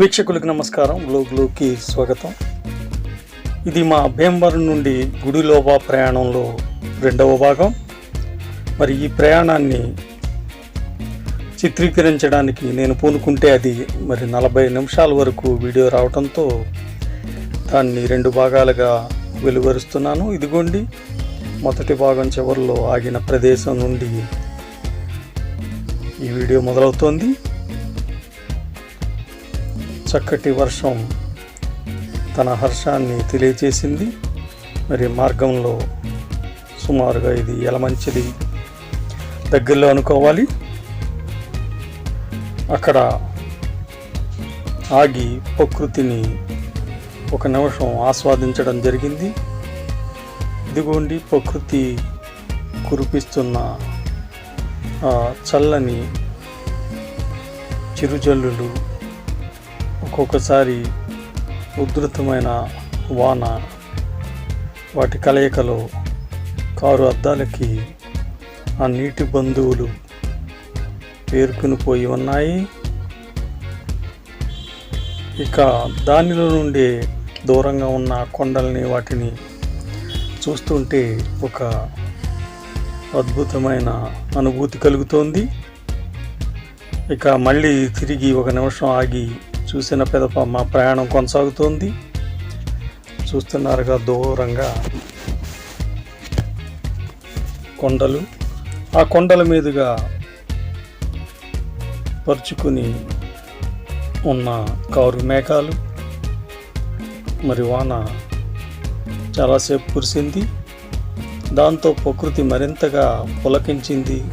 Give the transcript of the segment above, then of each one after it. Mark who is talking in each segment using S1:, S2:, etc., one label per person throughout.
S1: వీక్షకులకు నమస్కారం. బ్లోగ్లోకి స్వాగతం. ఇది మా భీమవరం నుండి గుడిలోబా ప్రయాణంలో రెండవ భాగం. మరి ఈ ప్రయాణాన్ని చిత్రీకరించడానికి నేను పూనుకుంటే అది మరి నలభై నిమిషాల వరకు వీడియో రావడంతో దాన్ని రెండు భాగాలుగా వెలువరుస్తున్నాను. ఇదిగోండి మొదటి భాగం చివరిలో ఆగిన ప్రదేశం నుండి ఈ వీడియో మొదలవుతోంది. చక్కటి వర్షం తన హర్షాన్ని తెలియజేసింది మరి మార్గంలో సుమారుగా ఇది ఎలమంచిది దగ్గరలో అనుకోవాలి. అక్కడ ఆగి ప్రకృతిని ఒక నిమిషం ఆస్వాదించడం జరిగింది. ఇదిగోండి ప్రకృతి కురిపిస్తున్న ఆ చల్లని చిరుజల్లులు ఒక్కొక్కసారి ఉధృతమైన వాన వాటి కలయికలో కారు అద్దాలకి ఆ నీటి బంధువులు పేర్కొని పోయి ఉన్నాయి. ఇక దానిలో నుండి దూరంగా ఉన్న కొండల్ని వాటిని చూస్తుంటే ఒక అద్భుతమైన అనుభూతి కలుగుతోంది. ఇక మళ్ళీ తిరిగి ఒక నిమిషం ఆగి చూసిన పెదప మా ప్రయాణం కొనసాగుతోంది. చూస్తున్నారుగా దూరంగా కొండలు. ఆ కొండల మీదుగా పరుచుకుని ఉన్న కారు మేఘాలు. మరి వాన చాలాసేపు కురిసింది. దాంతో ప్రకృతి మరింతగా పులకించింది.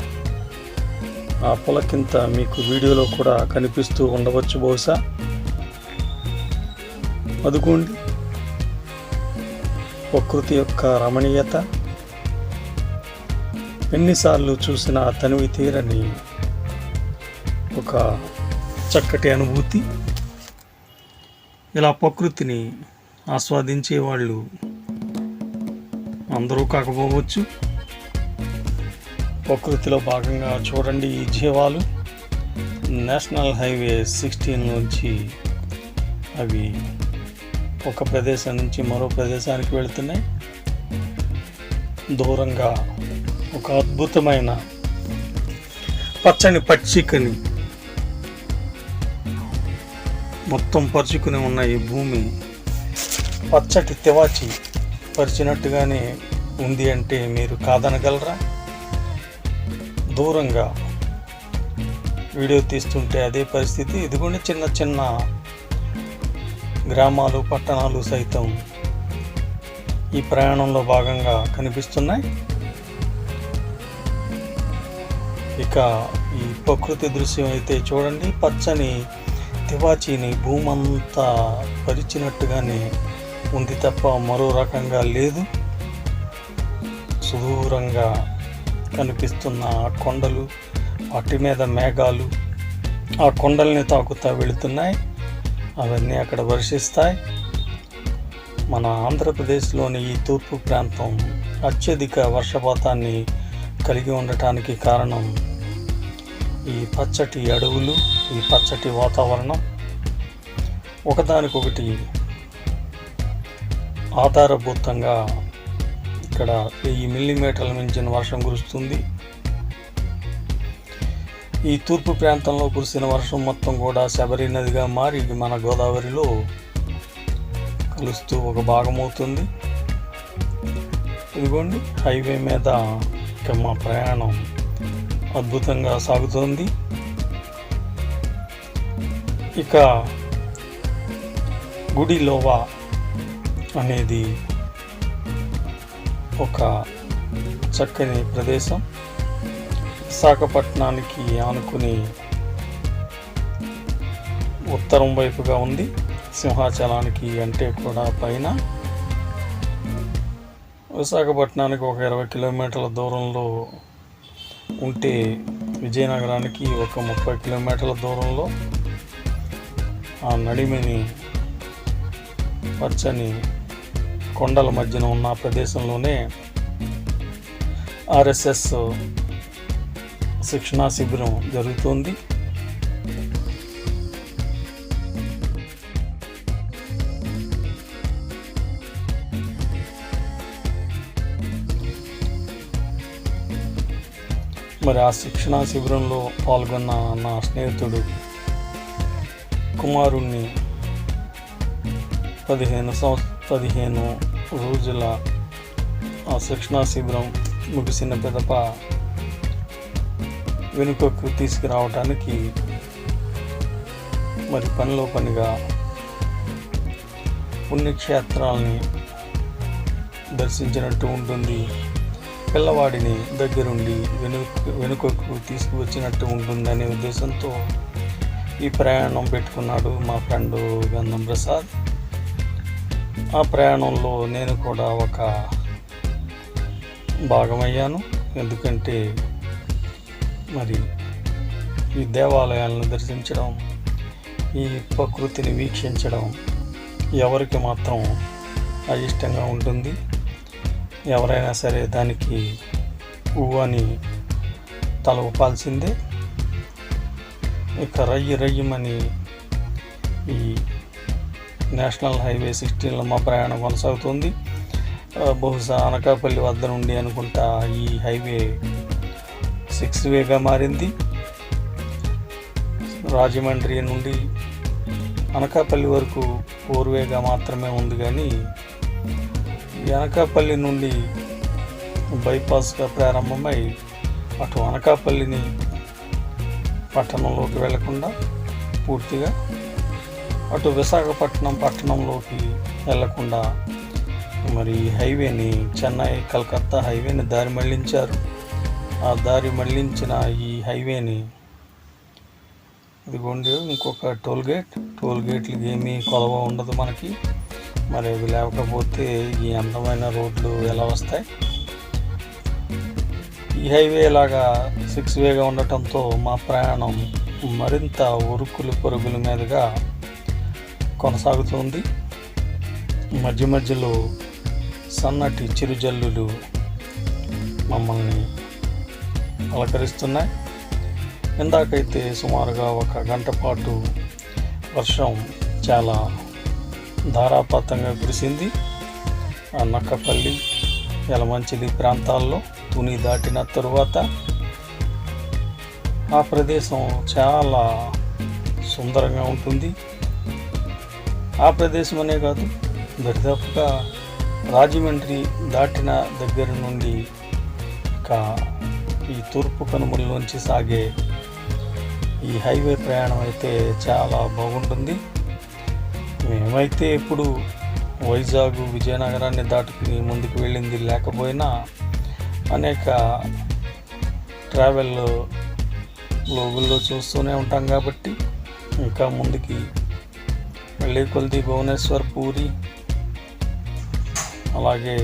S1: ఆ పులకింత మీకు వీడియోలో కూడా కనిపిస్తూ ఉండవచ్చు బహుశా. అదుకోండి ప్రకృతి యొక్క రమణీయత. ఎన్నిసార్లు చూసిన తనివి తీరని ఒక చక్కటి అనుభూతి. ఇలా ప్రకృతిని ఆస్వాదించే వాళ్ళు అందరూ కాకపోవచ్చు. ప్రకృతిలో భాగంగా చూడండి ఈ జీవాలు. నేషనల్ హైవే సిక్స్టీన్ నుంచి అవి ఒక ప్రదేశం నుంచి మరో ప్రదేశానికి వెళుతున్నాయి. దూరంగా ఒక అద్భుతమైన పచ్చని పచ్చికని మొత్తం పరుచుకుని ఉన్న ఈ భూమి పచ్చటి తివాచి పరిచినట్టుగానే ఉంది అంటే మీరు కాదనగలరా? దూరంగా వీడియో తీస్తుంటే అదే పరిస్థితి. ఇదిగోండి చిన్న చిన్న గ్రామాలు పట్టణాలు సైతం ఈ ప్రయాణంలో భాగంగా కనిపిస్తున్నాయి. ఇక ఈ ప్రకృతి దృశ్యం అయితే చూడండి. పచ్చని తివాచీని భూమంతా పరిచినట్టుగానే ఉంది తప్ప మరో రకంగా లేదు. సుదూరంగా కనిపిస్తున్న ఆ కొండలు వాటి మీద మేఘాలు ఆ కొండల్ని తాకుతా వెళుతున్నాయి. అవన్నీ అక్కడ వర్షిస్తాయి. మన ఆంధ్రప్రదేశ్లోని ఈ తూర్పు ప్రాంతం అత్యధిక వర్షపాతాన్ని కలిగి ఉండటానికి కారణం ఈ పచ్చటి అడవులు ఈ పచ్చటి వాతావరణం. ఒకదానికొకటి ఆధారభూతంగా ఇక్కడ వెయ్యి మిల్లీమీటర్ల మించిన వర్షం కురుస్తుంది. ఈ తూర్పు ప్రాంతంలో కురిసిన వర్షం మొత్తం కూడా శబరి నదిగా మారి ఇది మన గోదావరిలో కలుస్తూ ఒక భాగం అవుతుంది. ఇదిగోండి హైవే మీద ఇక మా ప్రయాణం అద్భుతంగా సాగుతోంది. ఇక గుడిలోవా అనేది ఒక చక్కని ప్రదేశం. విశాఖపట్నానికి ఆనుకుని ఉత్తరం వైపుగా ఉంది. సింహాచలానికి అంటే కూడా పైన. విశాఖపట్నానికి ఒక ఇరవై కిలోమీటర్ల దూరంలో ఉంటే విజయనగరానికి ఒక ముప్పై కిలోమీటర్ల దూరంలో ఆ నడిమిని పచ్చని కొండల మధ్యన ఉన్న ప్రదేశంలోనే ఆర్ఎస్ఎస్ శిక్షణా శిబిరం జరుగుతోంది. మరి ఆ శిక్షణా శిబిరంలో పాల్గొన్న నా స్నేహితుడు కుమారుణ్ణి పదిహేను సంవత్సరం పదిహేను రోజుల ఆ శిక్షణా శిబిరం ముగిసిన పిదప వెనుకకు తీసుకురావడానికి మరి పనిలో పనిగా పుణ్యక్షేత్రాలని దర్శించినట్టు ఉంటుంది. పిల్లవాడిని దగ్గరుండి వెనుక వెనుకకు తీసుకువచ్చినట్టు ఉంటుంది అనే ఉద్దేశంతో ఈ ప్రయాణం పెట్టుకున్నాడు మా ఫ్రెండ్ గంధం ప్రసాద్. ఆ ప్రయాణంలో నేను కూడా ఒక భాగమయ్యాను. ఎందుకంటే మరి ఈ దేవాలయాలను దర్శించడం ఈ ప్రకృతిని వీక్షించడం ఎవరికి మాత్రం అయిష్టంగా ఉంటుంది. ఎవరైనా సరే దానికి పువ్వు అని తల ఊపాల్సిందే. ఇక రయ్యి రయ్యమని ఈ నేషనల్ హైవే సిక్స్టీన్లో మా ప్రయాణం కొనసాగుతుంది. బహుశా అనకాపల్లి వద్ద నుండి అనుకుంటా ఈ హైవే సిక్స్ వేగా మారింది. రాజమండ్రి నుండి అనకాపల్లి వరకు ఫోర్ వేగా మాత్రమే ఉంది కానీ అనకాపల్లి నుండి బైపాస్గా ప్రారంభమై అటు అనకాపల్లిని పట్టణంలోకి వెళ్ళకుండా పూర్తిగా అటు విశాఖపట్నం పట్టణంలోకి వెళ్ళకుండా మరి హైవేని చెన్నై కలకత్తా హైవేని దారి మళ్ళించారు. ఆ దారి మళ్ళించిన ఈ హైవేని ఇదిగోండి ఇంకొక టోల్ గేట్. టోల్ గేట్లకి ఏమీ కొలవ ఉండదు మనకి. మరి అవి లేకపోతే ఈ అందమైన రోడ్లు ఎలా వస్తాయి? ఈ హైవే లాగా సిక్స్ వేగా ఉండటంతో మా ప్రయాణం మరింత ఉరుకులు పరుగుల మీదుగా కొనసాగుతుంది. మధ్య మధ్యలో సన్నటి చిరుజల్లులు మమ్మల్ని అలకరిస్తున్నాయి. ఇందాకైతే సుమారుగా ఒక గంట పాటు వర్షం చాలా ధారాపాతంగా కురిసింది. ఆ నక్కపల్లి యలమంచిలి ప్రాంతాల్లో తుని దాటిన తరువాత ఆ ప్రదేశం చాలా సుందరంగా ఉంటుంది. ఆ ప్రదేశం అనే కాదు దరిదాపుగా రాజమండ్రి దాటిన దగ్గర నుండి ఇక ఈ తూర్పు కనుమలలోంచి సాగే ఈ హైవే ప్రయాణం అయితే చాలా బాగుంటుంది. మేమైతే ఇప్పుడు వైజాగ్ విజయనగరాన్ని దాటుకుని ముందుకు వెళ్ళింది లేకపోయినా అనేక ట్రావెల్ లోగుల్లో చూస్తూనే ఉంటాం కాబట్టి ఇంకా ముందుకి వెళ్ళే కొలిది భువనేశ్వర్ పూరి అలాగే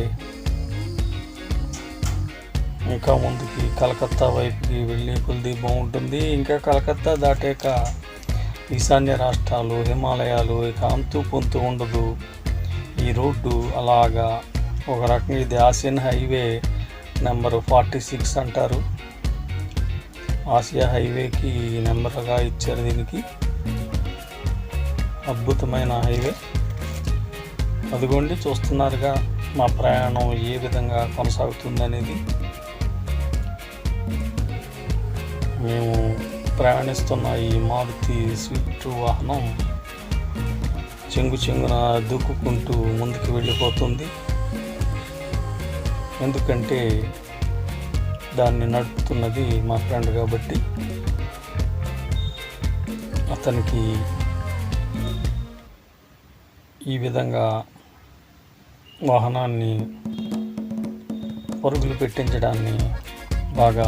S1: ఇంకా ముందుకి కలకత్తా వైపుకి వెళ్ళే కొలిది బాగుంటుంది. ఇంకా కలకత్తా దాటాక ఈశాన్య రాష్ట్రాలు హిమాలయాలు ఇక అంతు పొంతు ఉండదు. ఈ రోడ్డు అలాగా ఒక రకంగా ఇది Asian highway number forty six అంటారు. ఆసియా హైవేకి నెంబర్గా ఇచ్చారు దీనికి. అద్భుతమైన హైవే అదిగోండి చూస్తున్నారుగా మా ప్రయాణం ఏ విధంగా కొనసాగుతుంది అనేది మేము ప్రయాణిస్తున్న ఈ మారుతి స్విఫ్ట్ వాహనం చెంగు చెంగున దూకుకుంటూ ముందుకు వెళ్ళిపోతుంది. ఎందుకంటే దాన్ని నడుపుతున్నది మా ఫ్రెండ్ కాబట్టి అతనికి ఈ విధంగా వాహనాన్ని పరుగులు పెట్టించడాన్ని బాగా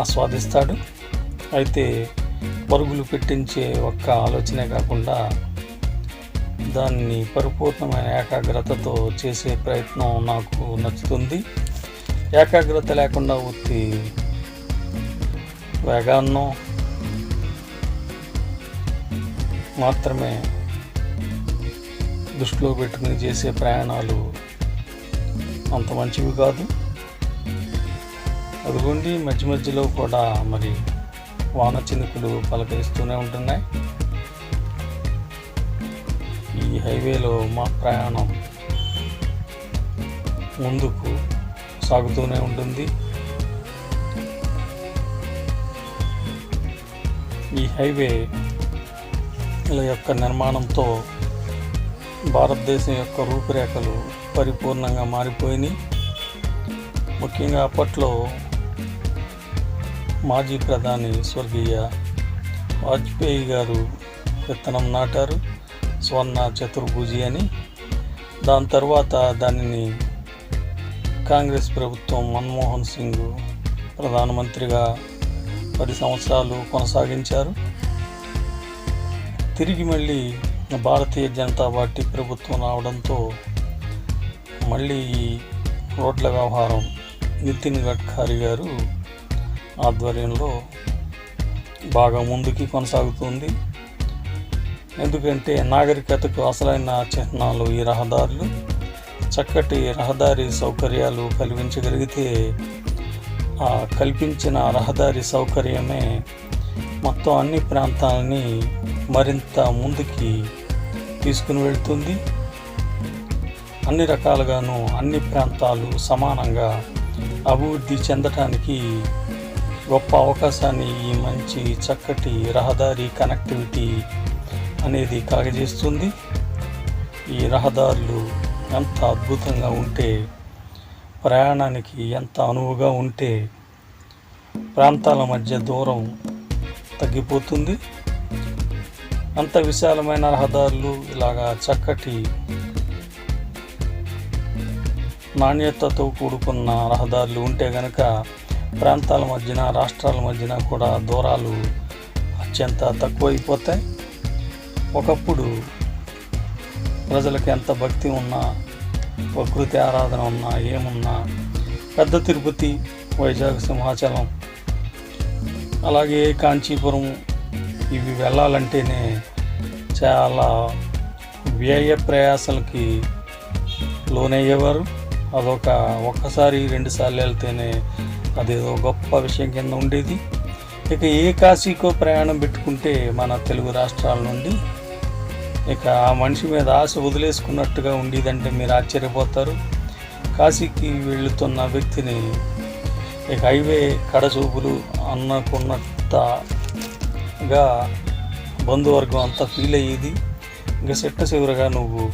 S1: ఆస్వాదిస్తాడు. అయితే పరుగులు పెట్టించే ఒక్క ఆలోచనే కాకుండా దాన్ని పరిపూర్ణమైన ఏకాగ్రతతో చేసే ప్రయత్నం నాకు నచ్చుతుంది. ఏకాగ్రత లేకుండా ఉత్తి వేగాన్నో మాత్రమే దృష్టిలో పెట్టుకుని చేసే ప్రయాణాలు అంత మంచివి కాదు. అదిగోండి మధ్య మధ్యలో కూడా మరి వాన చినుకులు పలకరిస్తూనే ఉంటున్నాయి. ఈ హైవేలో మా ప్రయాణం ముందుకు సాగుతూనే ఉంటుంది. ఈ హైవే యొక్క నిర్మాణంతో భారతదేశం యొక్క రూపురేఖలు పరిపూర్ణంగా మారిపోయినాయి. ముఖ్యంగా అప్పట్లో మాజీ ప్రధాని స్వర్గీయ వాజ్పేయి గారు విత్తనం నాటారు స్వర్ణ చతుర్భుజి అని. దాని తర్వాత దానిని కాంగ్రెస్ ప్రభుత్వం మన్మోహన్ సింగ్ ప్రధానమంత్రిగా పది సంవత్సరాలు కొనసాగించారు. తిరిగి మళ్ళీ భారతీయ జనతా పార్టీ ప్రభుత్వం రావడంతో మళ్ళీ ఈ రోడ్ల వ్యవహారం నితిన్ గడ్కరీ గారు ఆధ్వర్యంలో బాగా ముందుకి కొనసాగుతుంది. ఎందుకంటే నాగరికతకు అసలైన చిహ్నాలు ఈ రహదారులు. చక్కటి రహదారి సౌకర్యాలు కల్పించగలిగితే ఆ కల్పించిన రహదారి సౌకర్యమే మొత్తం అన్ని ప్రాంతాలని మరింత ముందుకి తీసుకుని వెళ్తుంది. అన్ని రకాలుగాను అన్ని ప్రాంతాలు సమానంగా అభివృద్ధి చెందటానికి గొప్ప అవకాశాన్ని ఈ మంచి చక్కటి రహదారి కనెక్టివిటీ అనేది కలగజేస్తుంది. ఈ రహదారులు ఎంత అద్భుతంగా ఉంటే ప్రయాణానికి ఎంత అనువుగా ఉంటే ప్రాంతాల మధ్య దూరం తగ్గిపోతుంది. అంత విశాలమైన రహదారులు ఇలాగా చక్కటి నాణ్యతతో కూడుకున్న రహదారులు ఉంటే గనక ప్రాంతాల మధ్యన రాష్ట్రాల మధ్యన కూడా దూరాలు అత్యంత తక్కువైపోతాయి. ఒకప్పుడు ప్రజలకు ఎంత భక్తి ఉన్నా ప్రకృతి ఆరాధన ఉన్నా ఏమున్నా పెద్ద తిరుపతి వైజాగ్ సింహాచలం అలాగే కాంచీపురం ఇవి వెళ్ళాలంటేనే చాలా వ్యయ ప్రయాసాలకి లోనయ్యేవారు. అదొక ఒక్కసారి రెండుసార్లు వెళ్తేనే అదేదో గొప్ప విషయం కింద ఉండేది. ఇక ఏ కాశీకో ప్రయాణం పెట్టుకుంటే మన తెలుగు రాష్ట్రాల నుండి ఇక ఆ మనిషి మీద ఆశ వదిలేసుకున్నట్టుగా ఉండేదంటే మీరు ఆశ్చర్యపోతారు. కాశీకి వెళుతున్న వ్యక్తిని ఇక హైవే కడచూపులు ఇంకా బంధువర్గం అంతా ఫీల్ అయ్యేది. ఇంకా చెట్ట చివరగా నువ్వు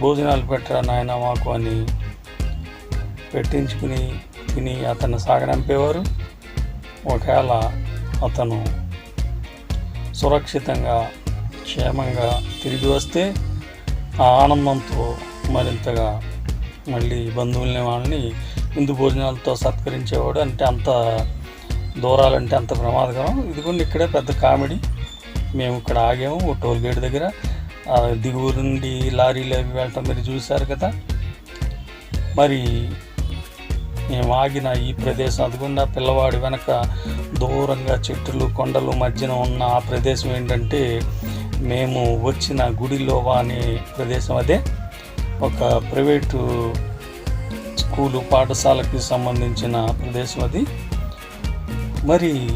S1: భోజనాలు పెట్టరా నాయన మాకు అని పెట్టించుకుని తిని అతన్ని సాగనంపేవారు. ఒకవేళ అతను సురక్షితంగా క్షేమంగా తిరిగి వస్తే ఆ ఆనందంతో మరింతగా మళ్ళీ బంధువుల్ని వాళ్ళని విందు భోజనాలతో సత్కరించేవాడు. అంటే అంత దూరాలంటే అంత ప్రమాదకరం. ఇదిగోండి ఇక్కడే పెద్ద కామెడీ. మేము ఇక్కడ ఆగాము ఓ టోల్ గేట్ దగ్గర. దిగువ నుండి లారీలు అవి వెళ్ళటం మీరు చూశారు కదా. మరి మేము ఆగిన ఈ ప్రదేశం అదిగుండా పిల్లవాడి వెనక దూరంగా చెట్లు కొండలు మధ్యన ఉన్న ఆ ప్రదేశం ఏంటంటే మేము వచ్చిన గుడిలోవా అనే ప్రదేశం అదే. ఒక ప్రైవేటు స్కూలు పాఠశాలకి సంబంధించిన ప్రదేశం అది. మరి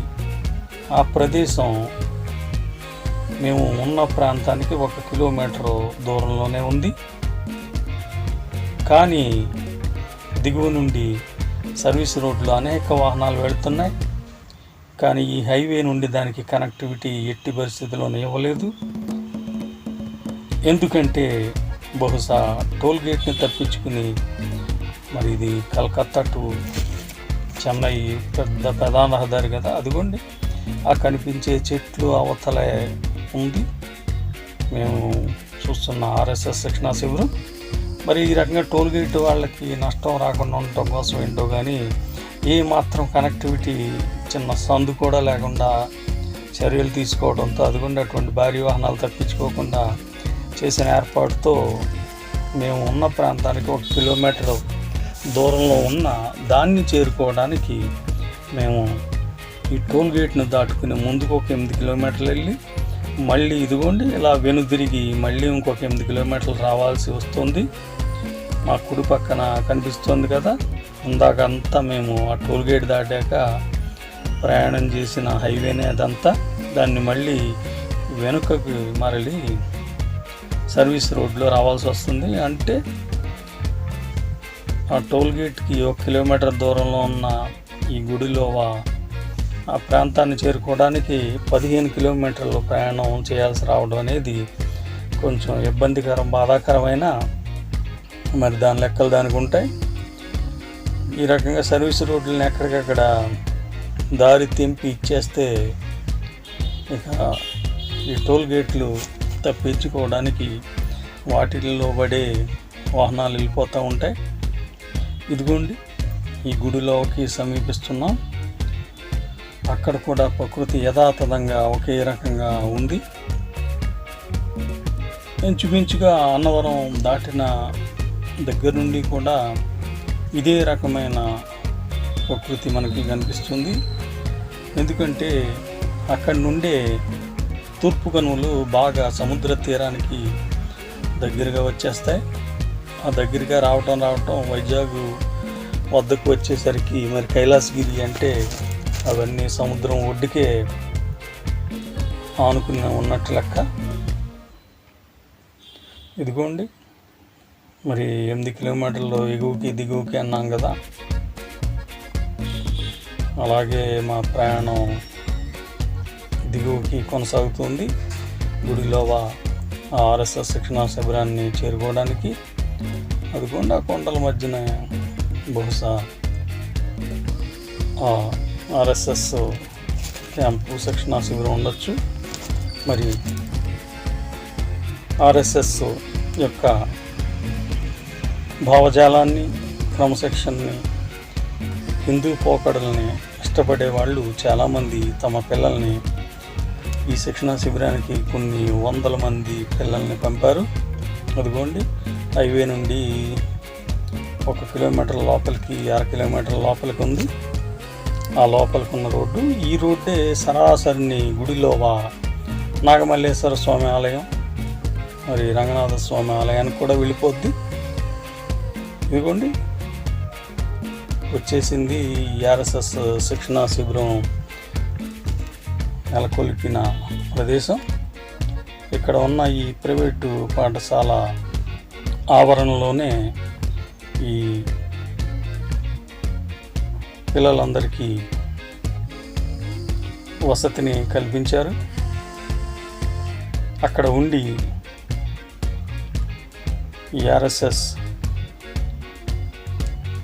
S1: ఆ ప్రదేశం మేము ఉన్న ప్రాంతానికి ఒక కిలోమీటర్ దూరంలోనే ఉంది. కానీ దిగువ నుండి సర్వీస్ రోడ్లు అనేక వాహనాలు వెళుతున్నాయి. కానీ ఈ హైవే నుండి దానికి కనెక్టివిటీ ఎట్టి పరిస్థితిలోనే ఇవ్వలేదు. ఎందుకంటే బహుశా టోల్ గేట్ని తప్పించుకుని మరి ఇది కలకత్తా టు చెన్నై పెద్ద ప్రధాన రహదారి కదా అదిగోండి. ఆ కనిపించే చెట్లు అవతలే ఉంది. మేము చూస్తున్న ఆర్ఎస్ఎస్ శిక్షణా శిబిరం. మరి ఈ రకంగా టోల్ గేట్ వాళ్ళకి నష్టం రాకుండా ఉండటం కోసం ఏంటో కానీ ఏ మాత్రం కనెక్టివిటీ చిన్న సందు కూడా లేకుండా చర్యలు తీసుకోవడంతో అదిగోండి అటువంటి భారీ వాహనాలు తప్పించుకోకుండా చేసిన ఏర్పాటుతో మేము ఉన్న ప్రాంతానికి ఒక కిలోమీటర్ దూరంలో ఉన్న దాన్ని చేరుకోవడానికి మేము ఈ టోల్ గేట్ను దాటుకుని ముందుకు ఒక ఎనిమిది కిలోమీటర్లు వెళ్ళి మళ్ళీ ఇదిగోండి ఇలా వెనుదిరిగి మళ్ళీ ఇంకొక ఎనిమిది కిలోమీటర్లు రావాల్సి వస్తుంది. మా కుడి పక్కన కనిపిస్తుంది కదా ఇందాకంతా మేము ఆ టోల్ గేట్ దాటాక ప్రయాణం చేసిన హైవేనే అదంతా. దాన్ని మళ్ళీ వెనుకకి మరలి సర్వీస్ రోడ్లో రావాల్సి వస్తుంది. అంటే ఆ టోల్ గేట్కి ఒక కిలోమీటర్ దూరంలో ఉన్న ఈ గుడిలో ఆ ప్రాంతాన్ని చేరుకోవడానికి పదిహేను కిలోమీటర్లు ప్రయాణం చేయాల్సి రావడం అనేది కొంచెం ఇబ్బందికరం బాధాకరమైన మరి దాని లెక్కలు దానికి ఉంటాయి. ఈ రకంగా సర్వీస్ రోడ్లను ఎక్కడికక్కడ దారి తెంపి ఇచ్చేస్తే ఇక ఈ టోల్ గేట్లు తప్పించుకోవడానికి వాటిల్లో పడే వాహనాలు వెళ్ళిపోతూ ఉంటాయి. ఇదిగోండి ఈ గుడిలోకి సమీపిస్తున్నాం. అక్కడ కూడా ప్రకృతి యథాతథంగా ఒకే రకంగా ఉంది. ఇంచుమించుగా అన్నవరం దాటిన దగ్గర నుండి కూడా ఇదే రకమైన ప్రకృతి మనకి కనిపిస్తుంది. ఎందుకంటే అక్కడి నుండే తూర్పు కనుమలు బాగా సముద్ర తీరానికి దగ్గరగా వచ్చేస్తాయి. దగ్గరగా రావటం రావటం వైజాగ్ వద్దకు వచ్చేసరికి మరి కైలాసగిరి అంటే అవన్నీ సముద్రం ఒడ్డుకే ఆనుకుని ఉన్నట్టు లెక్క. ఇదిగోండి మరి ఎనిమిది కిలోమీటర్లు ఎగువకి దిగువకి అన్నాం కదా. అలాగే మా ప్రయాణం దిగువకి కొనసాగుతుంది. గుడిలోవ ఆర్ఎస్ఎస్ శిక్షణా శిబిరాన్ని చేరుకోవడానికి అదిగోండి ఆ కొండల మధ్యన బహుశా ఆర్ఎస్ఎస్ క్యాంపు శిక్షణా శిబిరం ఉండొచ్చు. మరి ఆర్ఎస్ఎస్ యొక్క భావజాలాన్ని క్రమశిక్షణని హిందూ పోకడల్ని ఇష్టపడే వాళ్ళు చాలామంది తమ పిల్లల్ని ఈ శిక్షణా శిబిరానికి కొన్ని వందల మంది పిల్లల్ని పంపారు. అదిగోండి హైవే నుండి ఒక కిలోమీటర్ లోపలికి అర కిలోమీటర్ లోపలికి ఉంది ఆ లోపలికి ఉన్న రోడ్డు ఈ రోడ్డే సరాసరిని గుడిలోవా నాగమల్లేశ్వర స్వామి ఆలయం. మరి రంగనాథ స్వామి ఆలయానికి కూడా వెళ్ళిపోద్ది. ఇదిగోండి వచ్చేసింది ఆర్ఎస్ఎస్ శిక్షణా శిబిరం నెలకొల్పిన ప్రదేశం. ఇక్కడ ఉన్న ఈ ప్రైవేటు పాఠశాల ఆవరణలోనే ఈ పిల్లలందరికీ వసతిని కల్పించారు. అక్కడ ఉండి ఆర్ఎస్ఎస్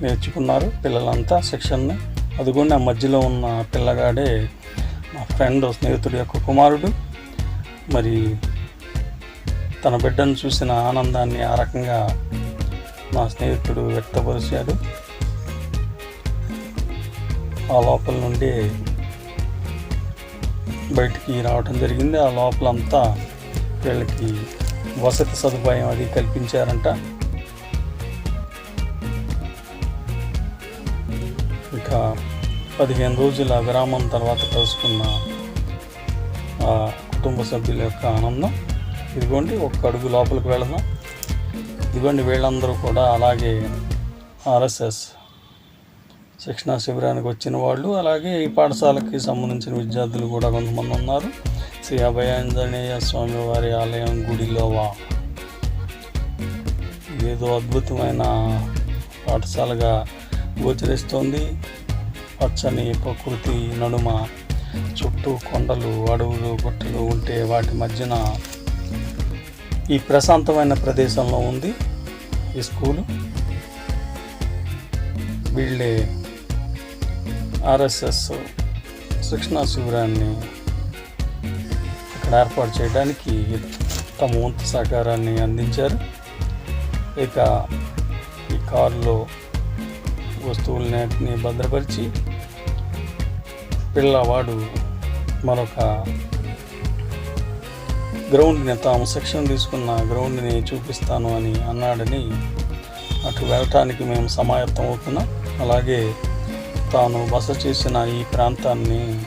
S1: నేర్చుకున్నారు పిల్లలంతా శిక్షణని అదిగోండి ఆ మధ్యలో ఉన్న పిల్లగాడే మా ఫ్రెండ్ స్నేహితుడి యొక్క కుమారుడు. మరి తన బిడ్డను చూసిన ఆనందాన్ని ఆ రకంగా మా స్నేహితుడు వ్యక్తపరిచాడు. ఆ లోపల నుండి బయటికి రావటం జరిగింది. ఆ లోపలంతా వీళ్ళకి వసతి సదుపాయం అది కల్పించారంట. ఇక పదిహేను రోజుల విరామం తర్వాత కలుసుకున్న ఆ కుటుంబ సభ్యుల యొక్క ఆనందం. ఇదిగోండి ఒక్క అడుగు లోపలికి వెళదాం. ఇదిగోండి వీళ్ళందరూ కూడా అలాగే ఆర్ఎస్ఎస్ శిక్షణా శిబిరానికి వచ్చిన వాళ్ళు అలాగే ఈ పాఠశాలకి సంబంధించిన విద్యార్థులు కూడా కొంతమంది ఉన్నారు. శ్రీ అభయాంజనేయ స్వామివారి ఆలయం గుడిలోవా ఏదో అద్భుతమైన పాఠశాలగా గోచరిస్తోంది. పచ్చని ప్రకృతి నడుమ చుట్టూ కొండలు అడవులు గుట్టలు ఉంటే వాటి మధ్యన ఈ ప్రశాంతమైన ప్రదేశంలో ఉంది ఈ స్కూలు. వీళ్ళే ఆర్ఎస్ఎస్ శిక్షణా శిబిరాన్ని ఇక్కడ ఏర్పాటు చేయడానికి తమ వంతు సహకారాన్ని అందించారు. ఇక ఈ కారులో వస్తువులన్నింటినీ భద్రపరిచి పిల్లవాడు మరొక గ్రౌండ్ని తాము శిక్షణ తీసుకున్న గ్రౌండ్ని చూపిస్తాను అని అన్నాడని అటు వెళ్ళటానికి మేము సమాయత్తం అవుతున్నాం. అలాగే తాను బస చేసిన ఈ ప్రాంతాన్ని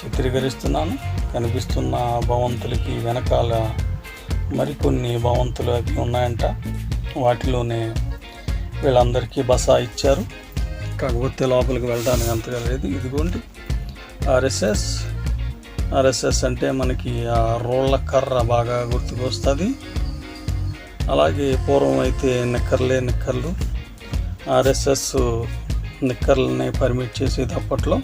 S1: చిత్రీకరిస్తున్నాను. కనిపిస్తున్న భవంతులకి వెనకాల మరికొన్ని భవంతులు అవి ఉన్నాయంట. వాటిలోనే వీళ్ళందరికీ బస ఇచ్చారు. కాకపోతే లోపలికి వెళ్ళడానికి అంతగా లేదు. ఇదిగోండి ఆర్ఎస్ఎస్ ఆర్ఎస్ఎస్ అంటే మనకి ఆ రోళ్ళ కర్ర బాగా గుర్తుకొస్తుంది. అలాగే పూర్వం అయితే నిక్కర్లే నిక్కర్లు. ఆర్ఎస్ఎస్ నిక్కర్లని పర్మిట్ చేసేది అప్పట్లో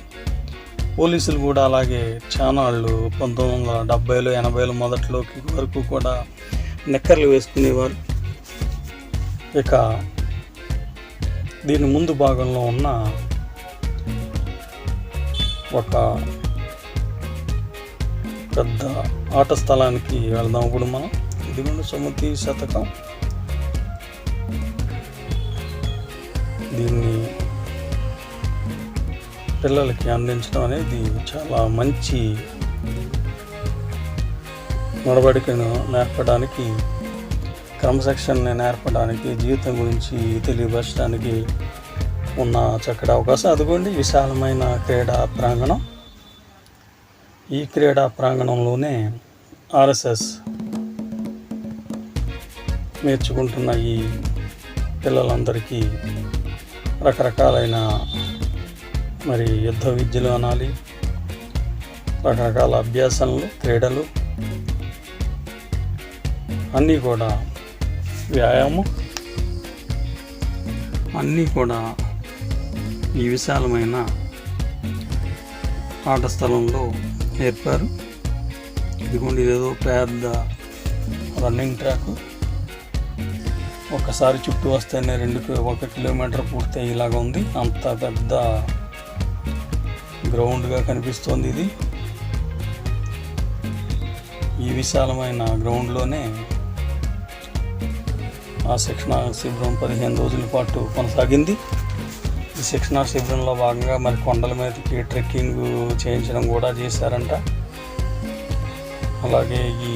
S1: పోలీసులు కూడా అలాగే చాలా వాళ్ళు పంతొమ్మిది వందల డెబ్బైలు ఎనభైలు మొదట్లోకి వరకు కూడా నిక్కర్లు వేసుకునేవారు. ఇక దీని ముందు భాగంలో ఉన్న ఒక పెద్ద ఆట స్థలానికి వెళ్దాం ఇప్పుడు మనం. ఇదిగోండి సుమతి శతకం. దీన్ని పిల్లలకి అందించడం అనేది చాలా మంచి నడవడికను నేర్పడానికి క్రమశిక్షణని నేర్పడానికి జీవితం గురించి తెలియపరచడానికి ఉన్న చక్కటి అవకాశం. అదిగోండి విశాలమైన క్రీడా ప్రాంగణం. ఈ క్రీడా ప్రాంగణంలోనే ఆర్ఎస్ఎస్ నేర్చుకుంటున్న ఈ పిల్లలందరికీ రకరకాలైన మరి యుద్ధ విద్యలు అనాలి రకరకాల అభ్యాసనలు క్రీడలు అన్నీ కూడా వ్యాయామం అన్నీ కూడా ఈ విశాలమైన ఆట స్థలంలో ఏర్పారు ఇదిగోండి ఇదేదో పెద్ద రన్నింగ్ ట్రాక్ ఒకసారి చుట్టూ వస్తేనే రెండు ఒక కిలోమీటర్ పూర్తి అయ్యేలాగా ఉంది. అంత పెద్ద గ్రౌండ్గా కనిపిస్తోంది ఇది. ఈ విశాలమైన గ్రౌండ్లోనే ఆ శిక్షణ శిబిరం పదిహేను రోజుల పాటు కొనసాగింది. శిక్షణ శిబిరంలో భాగంగా మరి కొండల మీదకి ట్రెక్కింగ్ చేయించడం కూడా చేశారంట. అలాగే ఈ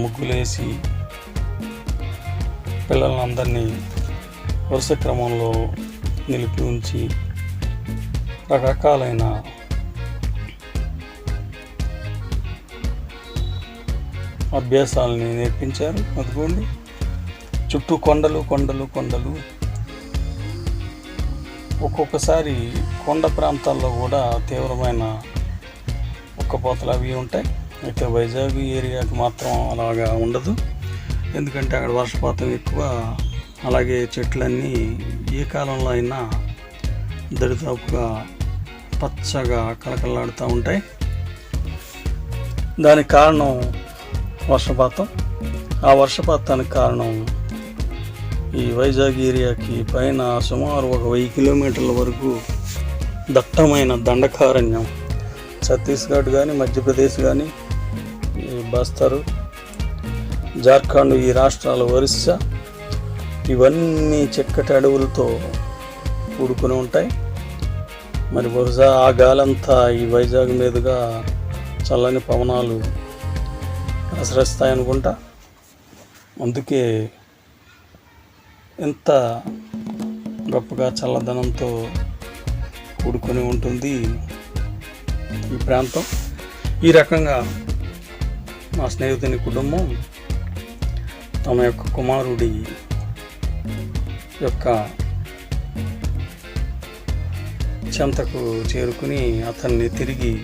S1: ముగ్గులేసి పిల్లలందరినీ వరుస క్రమంలో నిలిపి ఉంచి రకరకాలైన అభ్యాసాలని నేర్పించారు. అదిగోండి. చుట్టూ కొండలు కొండలు కొండలు. ఒక్కొక్కసారి కొండ ప్రాంతాల్లో కూడా తీవ్రమైన ఉక్కపోతలు అవి ఉంటాయి. అయితే వైజాగ్ ఏరియాకి మాత్రం అలాగా ఉండదు. ఎందుకంటే అక్కడ వర్షపాతం ఎక్కువ అలాగే చెట్లన్నీ ఏ కాలంలో అయినా దరిదాపుగా పచ్చగా కలకలాడుతూ ఉంటాయి. దానికి కారణం వర్షపాతం. ఆ వర్షపాతానికి కారణం ఈ వైజాగ్ ఏరియాకి పైన సుమారు ఒక వెయ్యి కిలోమీటర్ల వరకు దట్టమైన దండకారణ్యం. ఛత్తీస్గఢ్ కానీ మధ్యప్రదేశ్ కానీ ఈ బస్తరు జార్ఖండ్ ఈ రాష్ట్రాల ఒరిస్సా ఇవన్నీ చక్కటి అడవులతో కూడుకుని ఉంటాయి. మరి బహుశా ఆ గాలంతా ఈ వైజాగ్ మీదుగా చల్లని పవనాలు ప్రసరిస్తాయి అనుకుంటా అందుకే ఎంత గొప్పగా చల్లదనంతో కూడుకొని ఉంటుంది ఈ ప్రాంతం. ఈ రకంగా మా స్నేహితుని కుటుంబం తమ యొక్క కుమారుడి యొక్క చెంతకు చేరుకుని అతన్ని తిరిగి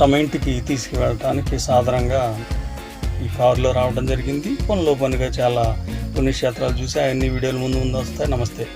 S1: తమ ఇంటికి తీసుకువెళ్ళటానికి సాధారణంగా ఈ కారులో రావడం జరిగింది. పనిలో పనిగా చాలా పుణ్యక్షేత్రాలు చూసి అవన్నీ వీడియోలు ముందు ముందు వస్తాయి. నమస్తే.